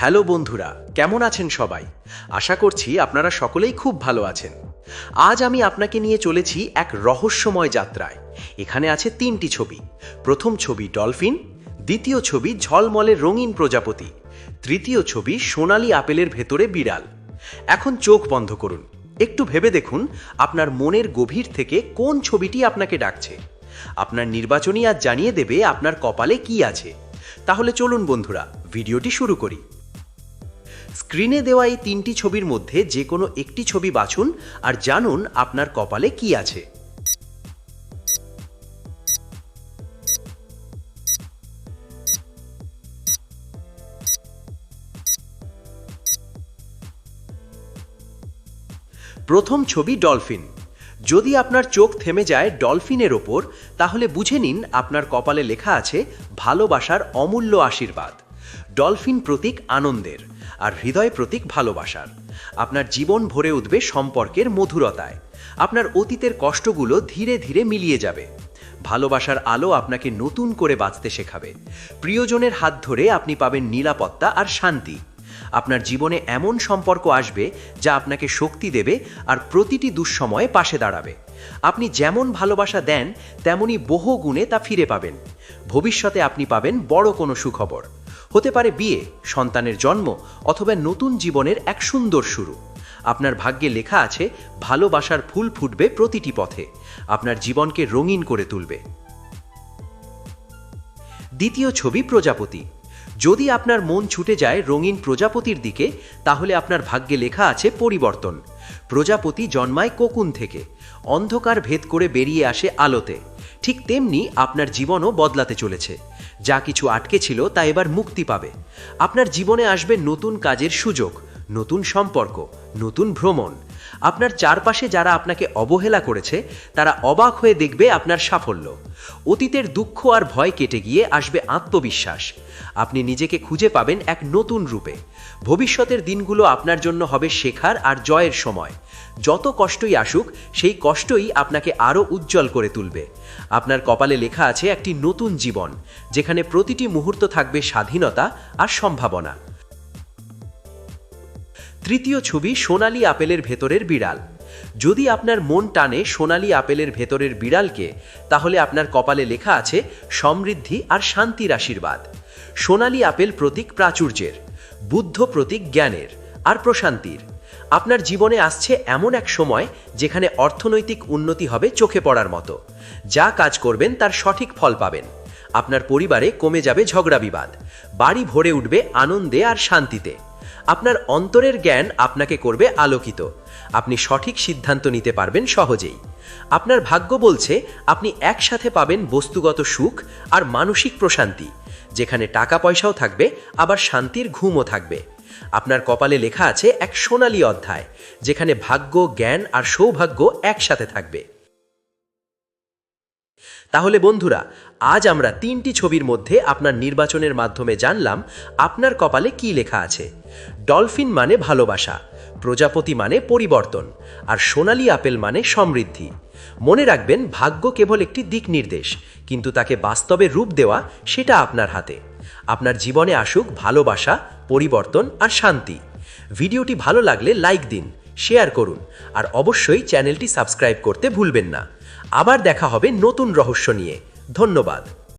Hello বন্ধুরা, কেমন আছেন সবাই? আশা করছি আপনারা সকলেই খুব ভালো আছেন। আজ আমি আপনাকে নিয়ে চলেছি এক রহস্যময় যাত্রায়। এখানে আছে তিনটি ছবি। প্রথম ছবি ডলফিন, দ্বিতীয় ছবি ঝলমলে রঙিন প্রজাপতি, তৃতীয় ছবি সোনালি আপেলের ভেতরে বিড়াল। এখন চোখ বন্ধ করুন। একটু ভেবে দেখুন আপনার মনের গভীর থেকে কোন ছবিটি আপনাকে ডাকছে। আপনার নির্বাচনী আজ জানিয়ে দেবে আপনার কপালে কি আছে। তাহলে চলুন বন্ধুরা, ভিডিওটি শুরু করি। স্ক্রিনে দেওয়া এই তিনটি ছবির মধ্যে যে কোনো একটি ছবি বাছুন আর জানুন আপনার কপালে কি আছে। প্রথম ছবি ডলফিন। যদি আপনার চোখ থেমে যায় ডলফিনের ওপর, তাহলে বুঝে নিন আপনার কপালে লেখা আছে, ভালোবাসার অমূল্য আশীর্বাদ। ডলফিন প্রতীক আনন্দের আর হৃদয় প্রতীক ভালোবাসার। আপনার জীবন ভরে উঠবে সম্পর্কের মধুরতায়। আপনার অতীতের কষ্টগুলো ধীরে ধীরে মিলিয়ে যাবে। ভালোবাসার আলো আপনাকে নতুন করে বাঁচতে শেখাবে। প্রিয়জনের হাত ধরে আপনি পাবেন নিরাপত্তা আর শান্তি। আপনার জীবনে এমন সম্পর্ক আসবে যা আপনাকে শক্তি দেবে আর প্রতিটি দুঃসময়ে পাশে দাঁড়াবে। আপনি যেমন ভালোবাসা দেন, তেমনি বহু গুণে তা ফিরে পাবেন। ভবিষ্যতে আপনি পাবেন বড় কোনো সুখবর। হতে পারে বিয়ে, সন্তানের জন্ম অথবা নতুন জীবনের এক সুন্দর শুরু। আপনার ভাগ্যে লেখা আছে, ভালোবাসার ফুল ফুটবে প্রতিটি পথে। আপনার জীবনকে রঙিন করে তুলবে। দ্বিতীয় ছবি, প্রজাপতি। যদি আপনার মন ছুটে যায় রঙিন প্রজাপতির দিকে, তাহলে আপনার ভাগ্যে লেখা আছে পরিবর্তন। প্রজাপতি জন্মায় কোকুন থেকে। অন্ধকার ভেদ করে বেরিয়ে আসে আলোতে। ঠিক তেমনি আপনার জীবনও বদলাতে চলেছে। যা কিছু আটকে ছিল তা এবার মুক্তি পাবে। আপনার জীবনে আসবে নতুন কাজের সুযোগ। নতুন সম্পর্ক, নতুন ভ্রমণ। আপনার চারপাশে যারা আপনাকে অবহেলা করেছে, তারা অবাক হয়ে দেখবে আপনার সাফল্য। অতীতের দুঃখ আর ভয় কেটে গিয়ে আসবে আত্মবিশ্বাস। আপনি নিজেকে খুঁজে পাবেন এক নতুন রূপে। ভবিষ্যতের দিনগুলো আপনার জন্য হবে শেখার আর জয়ের সময়। যত কষ্টই আসুক, সেই কষ্টই আপনাকে আরও উজ্জ্বল করে তুলবে। আপনার কপালে লেখা আছে একটি নতুন জীবন, যেখানে প্রতিটি মুহূর্ত থাকবে স্বাধীনতা আর সম্ভাবনা। তৃতীয় ছবি সোনালী আপেলের ভেতরের বিড়াল। যদি আপনার মন টানে সোনালী আপেলের ভেতরের বিড়ালকে, তাহলে আপনার কপালে লেখা আছে, সমৃদ্ধি আর শান্তির আশীর্বাদ। সোনালী আপেল প্রতীক প্রাচুর্যের, বুদ্ধ প্রতীক জ্ঞানের আর প্রশান্তির। আপনার জীবনে আসছে এমন এক সময় যেখানে অর্থনৈতিক উন্নতি হবে চোখে পড়ার মতো। যা কাজ করবেন তার সঠিক ফল পাবেন। আপনার পরিবারে কমে যাবে ঝগড়া বিবাদ। বাড়ি ভরে উঠবে আনন্দে আর শান্তিতে। আপনার অন্তরের জ্ঞান আপনাকে করবে আলোকিত। আপনি সঠিক সিদ্ধান্ত নিতে পারবেন সহজেই। আপনার ভাগ্য বলছে আপনি একসাথে পাবেন বস্তুগত সুখ আর মানসিক প্রশান্তি, যেখানে টাকা পয়সাও থাকবে, আবার শান্তির ঘুমও থাকবে। আপনার কপালে লেখা আছে এক সোনালী অধ্যায়, যেখানে ভাগ্য, জ্ঞান আর সৌভাগ্য একসাথে থাকবে। তাহলে বন্ধুরা, আজ আমরা তিনটি ছবির মধ্যে আপনার নির্বাচনের মাধ্যমে জানলাম আপনার কপালে কি লেখা আছে। ডলফিন মানে ভালোবাসা, প্রজাপতি মানে পরিবর্তন, আর সোনালি আপেল মানে সমৃদ্ধি। মনে রাখবেন, ভাগ্য কেবল একটি দিক নির্দেশ, কিন্তু তাকে বাস্তবে রূপ দেওয়া সেটা আপনার হাতে। আপনার জীবনে আসুক ভালোবাসা, পরিবর্তন আর শান্তি। ভিডিওটি ভালো লাগলে লাইক দিন, শেয়ার করুন, আর অবশ্যই চ্যানেলটি সাবস্ক্রাইব করতে ভুলবেন না। আবার দেখা হবে নতুন রহস্য নিয়ে। ধন্যবাদ।